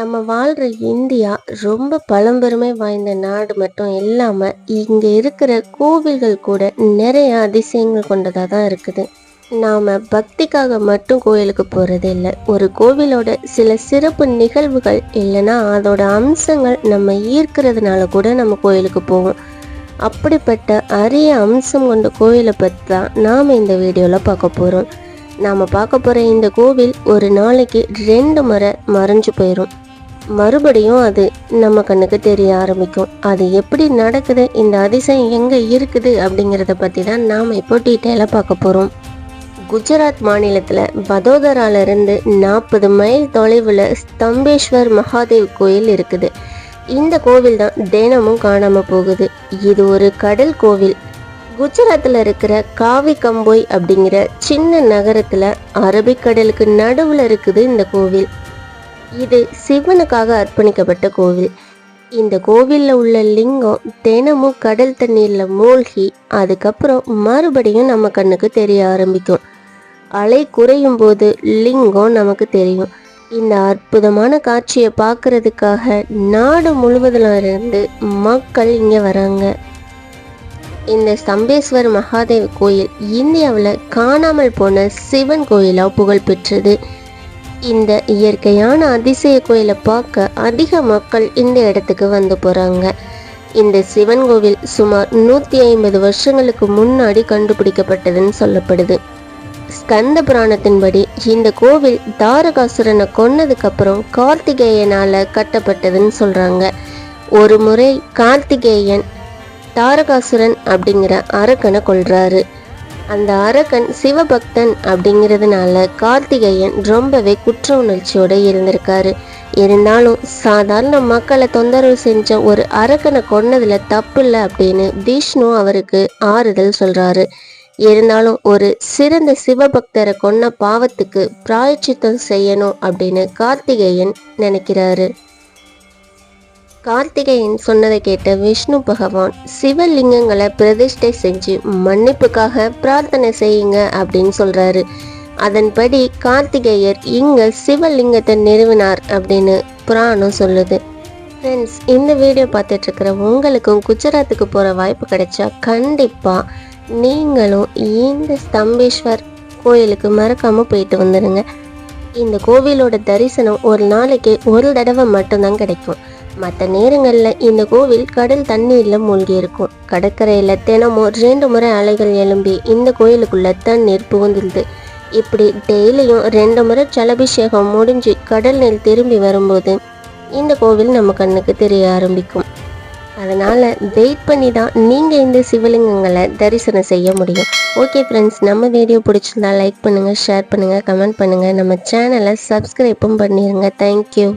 நம்ம வாழ்கிற இந்தியா ரொம்ப பழம்பெருமை வாய்ந்த நாடு மட்டும் இல்லாமல் இங்கே இருக்கிற கோவில்கள் கூட நிறைய அதிசயங்கள் கொண்டதாக தான் இருக்குது. நாம் பக்திக்காக மட்டும் கோயிலுக்கு போகிறது இல்லை ஒரு கோவிலோட சில சிறப்பு நிகழ்வுகள் இல்லைன்னா அதோட அம்சங்கள் நம்ம ஈர்க்கிறதுனால கூட நம்ம கோயிலுக்கு போவோம். அப்படிப்பட்ட அரிய அம்சம் கொண்ட கோயிலை பற்றி தான் நாம் இந்த வீடியோவில் பார்க்க போகிறோம் நாம் பார்க்க போகிற இந்த கோவில் ஒரு நாளைக்கு ரெண்டு முறை மறைஞ்சு போயிடும் மறுபடியும் அது நம்ம கண்ணுக்கு தெரிய ஆரம்பிக்கும். அது எப்படி நடக்குது இந்த அதிசயம் எங்கே இருக்குது அப்படிங்கிறத பற்றி தான் நாம் இப்போ டீட்டெயிலாக பார்க்க போகிறோம் குஜராத் மாநிலத்தில் வதோதரால இருந்து நாற்பது மைல் தொலைவில் ஸ்தம்பேஸ்வர் மகாதேவ் கோயில் இருக்குது. இந்த கோவில் தான் தினமும் காணாமல் போகுது. இது ஒரு கடல் கோவில். குஜராத்தில் இருக்கிற காவி கம்போய் அப்படிங்கிற சின்ன நகரத்தில் அரபிக்கடலுக்கு நடுவில் இருக்குது இந்த கோவில். இது சிவனுக்காக அர்ப்பணிக்கப்பட்ட கோவில். இந்த கோவிலில் உள்ள லிங்கம் தினமும் கடல் தண்ணீரில் மூழ்கி அதுக்கப்புறம் மறுபடியும் நம்ம கண்ணுக்கு தெரிய ஆரம்பிக்கும். அலை குறையும் போது லிங்கம் நமக்கு தெரியும். இந்த அற்புதமான காட்சியை பார்க்கறதுக்காக நாடு முழுவதிலிருந்து மக்கள் இங்கே வராங்க. இந்த ஸ்தம்பேஸ்வர் மகாதேவ் கோயில் இந்தியாவில் காணாமல் போன சிவன் கோயிலாக புகழ் பெற்றது இந்த இயற்கையான அதிசய கோயிலை பார்க்க அதிக மக்கள் இந்த இடத்துக்கு வந்து போகிறாங்க இந்த சிவன் கோவில் சுமார் நூற்றி ஐம்பது வருஷங்களுக்கு முன்னாடி கண்டுபிடிக்கப்பட்டதுன்னு சொல்லப்படுது. ஸ்கந்த புராணத்தின்படி இந்த கோவில் தாரகாசுரனை கொன்னதுக்கப்புறம் கார்த்திகேயனால் கட்டப்பட்டதுன்னு சொல்கிறாங்க ஒரு முறை கார்த்திகேயன் தாரகாசுரன் அப்படிங்கிற அரக்கனை கொள்றாரு அந்த அரக்கன் சிவபக்தன் அப்படிங்கிறதுனால கார்த்திகேயன் ரொம்பவே குற்ற உணர்ச்சியோட இருந்திருக்காரு. இருந்தாலும் சாதாரண மக்களை தொந்தரவு செஞ்ச ஒரு அரக்கனை கொன்னதுல தப்பு இல்லை அப்படின்னு விஷ்ணு அவருக்கு ஆறுதல் சொல்றாரு. இருந்தாலும் ஒரு சிறந்த சிவபக்தரை கொன்ன பாவத்துக்கு பிராயச்சித்தம் செய்யணும் அப்படின்னு கார்த்திகேயன் நினைக்கிறாரு. கார்த்திகேயன் சொன்னதை கேட்ட விஷ்ணு பகவான் சிவலிங்கங்களை பிரதிஷ்டை செஞ்சு மன்னிப்புக்காக பிரார்த்தனை செய்யுங்க அப்படின்னு சொல்றாரு. அதன்படி கார்த்திகேயர் இங்க சிவலிங்கத்தை நிறுவினார் அப்படின்னு புராணம் சொல்லுது. ஃப்ரெண்ட்ஸ் இந்த வீடியோ பார்த்துட்டு இருக்கிற உங்களுக்கும் குஜராத்துக்கு போகிற வாய்ப்பு கிடைச்சா கண்டிப்பாக நீங்களும் இந்த ஸ்தம்பேஸ்வர் கோயிலுக்கு மறக்காமல் போயிட்டு வந்துடுங்க இந்த கோவிலோட தரிசனம் ஒரு நாளைக்கு ஒரு தடவை மட்டும்தான் கிடைக்கும். மற்ற நேரங்களில் இந்த கோவில் கடல் தண்ணீரில் மூழ்கி இருக்கும். கடற்கரையில் தினமும் ரெண்டு முறை அலைகள் எழும்பி இந்த கோயிலுக்குள்ள தண்ணீர் புகுந்துருது இப்படி டெய்லியும் ரெண்டு முறை ஜலபிஷேகம் முடிஞ்சு கடல் நீர் திரும்பி வரும்போது இந்த கோவில் நம்ம கண்ணுக்கு தெரிய ஆரம்பிக்கும். அதனால் வெயிட் பண்ணி தான் நீங்கள் இந்த சிவலிங்கங்களை தரிசனம் செய்ய முடியும். ஓகே ஃப்ரெண்ட்ஸ் நம்ம வீடியோ பிடிச்சிருந்தா லைக் பண்ணுங்கள் ஷேர் பண்ணுங்கள் கமெண்ட் பண்ணுங்கள் நம்ம சேனலை சப்ஸ்கிரைப்பும் பண்ணிடுங்க தேங்க்யூ